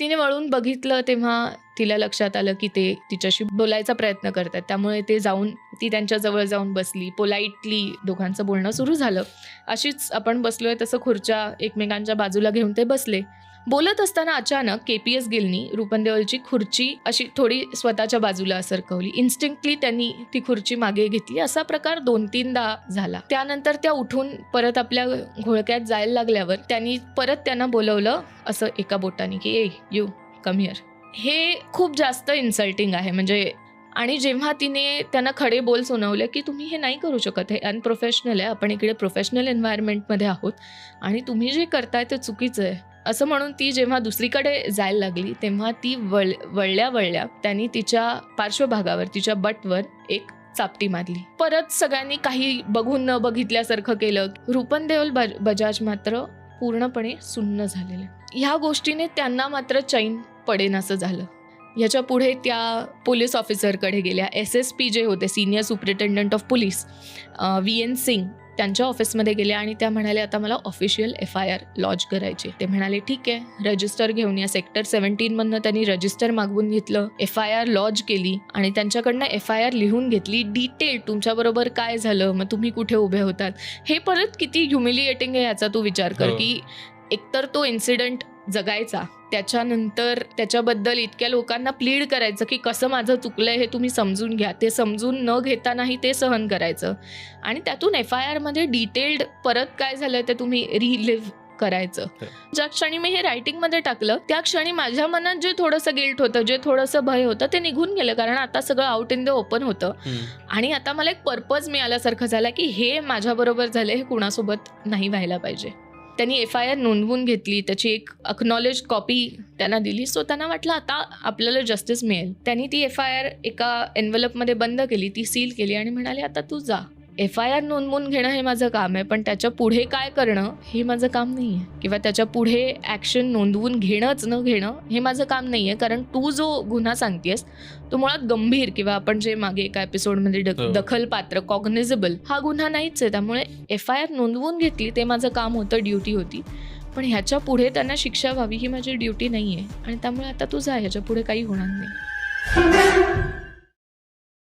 तिने वळून बघितलं तेव्हा तिला लक्षात आलं की ते तिच्याशी बोलायचा प्रयत्न करतात. त्यामुळे ते जाऊन ती त्यांच्या जवळ जाऊन बसली. पोलाईटली दोघांचं बोलणं सुरू झालं. अशीच आपण बसलोय तसं खुर्च्या एकमेकांच्या बाजूला घेऊन ते बसले. बोलत असताना अचानक के पी एस गिलनी रुपनदेवलची खुर्ची अशी थोडी स्वतःच्या बाजूला सरकवली. इन्स्टिंक्टली त्यांनी ती खुर्ची मागे घेतली. असा प्रकार दोन तीनदा झाला. त्यानंतर त्या उठून परत आपल्या घोळक्यात जायला लागल्यावर त्यांनी परत त्यांना बोलवलं असं एका बोटाने की ए यू कम हिअर हे खूप जास्त इन्सल्टिंग आहे. म्हणजे आणि जेव्हा तिने त्यांना खडे बोल सुनावले की तुम्ही हे नाही करू शकत. हे अनप्रोफेशनल आहे. आपण इकडे प्रोफेशनल एन्व्हायरमेंटमध्ये आहोत आणि तुम्ही जे करताय ते चुकीचं आहे. असं म्हणून ती जेव्हा दुसरीकडे जायला लागली तेव्हा ती वळ वळल्या वळल्या त्यांनी तिच्या पार्श्वभागावर तिच्या बटवर एक चापटी मारली. परत सगळ्यांनी काही बघून न बघितल्यासारखं केलं. रुपन देओल बज बजाज मात्र पूर्णपणे सुन्न झालेले. ह्या गोष्टीने त्यांना मात्र चैन पडेनासं झालं. ह्याच्या पुढे त्या पोलीस ऑफिसरकडे गेल्या. एस एस पी जे होते senior superintendent of police V N Singh. त्यांच्या ऑफिसमध्ये गेल्या आणि त्या म्हणाल्या आता मला official F I R launch करायचे ते म्हणाले ठीक आहे रजिस्टर घेऊन या. सेक्टर सेव्हन्टीनमधनं त्यांनी रजिस्टर मागवून घेतलं एफ आय आर लॉन्च केली आणि त्यांच्याकडनं एफ आय आर लिहून घेतली डिटेल तुमच्याबरोबर काय झालं मग तुम्ही कुठे उभे होतात? हे परत किती ह्युमिलिएटिंग आहे याचा तू विचार कर हो. की एकतर तो इन्सिडेंट जगायचा त्याच्यानंतर त्याच्याबद्दल इतक्या लोकांना प्लीड करायचं की कसं माझं चुकलंय हे तुम्ही समजून घ्या. ते समजून न घेतानाही ते सहन करायचं. आणि त्यातून एफ आय आरमध्ये डिटेल्ड परत काय झालं ते तुम्ही रिलिव्ह करायचं. हो. ज्या क्षणी मी हे रायटिंगमध्ये टाकलं त्या क्षणी माझ्या मनात जे थोडंसं गिल्ट होतं जे थोडंसं भय होतं ते निघून गेलं. कारण आता सगळं आउट इन द ओपन होतं. आणि आता मला एक पर्पज मिळाल्यासारखं झालं की हे माझ्याबरोबर झालं हे कुणासोबत नाही व्हायला पाहिजे. त्यांनी एफ आय आर नोंदवून घेतली त्याची एक अक्नॉलेज कॉपी त्यांना दिली. सो त्यांना वाटलं आता आपल्याला जस्टिस मिळेल. त्यांनी ती एफ आय आर एका एनव्हलपमध्ये बंद केली ती सील केली आणि म्हणाले आता तू जा. एफ आय आर नोंदवून घेणं हे माझं काम आहे पण त्याच्या पुढे काय करणं हे माझं काम नाही आहे. किंवा त्याच्या पुढे ॲक्शन नोंदवून घेणंच न घेणं हे माझं काम नाही आहे. कारण तू जो गुन्हा सांगतेस तो मुळात गंभीर किंवा आपण जे मागे एका एपिसोडमध्ये हो. दखल पात्र कॉग्निझेबल हा गुन्हा नाहीच आहे. त्यामुळे एफ आय आर नोंदवून घेतली ते माझं काम होतं ड्युटी होती. पण ह्याच्या पुढे त्यांना शिक्षा व्हावी ही माझी ड्युटी नाही आहे आणि त्यामुळे आता तू जा ह्याच्या पुढे काही होणार नाही.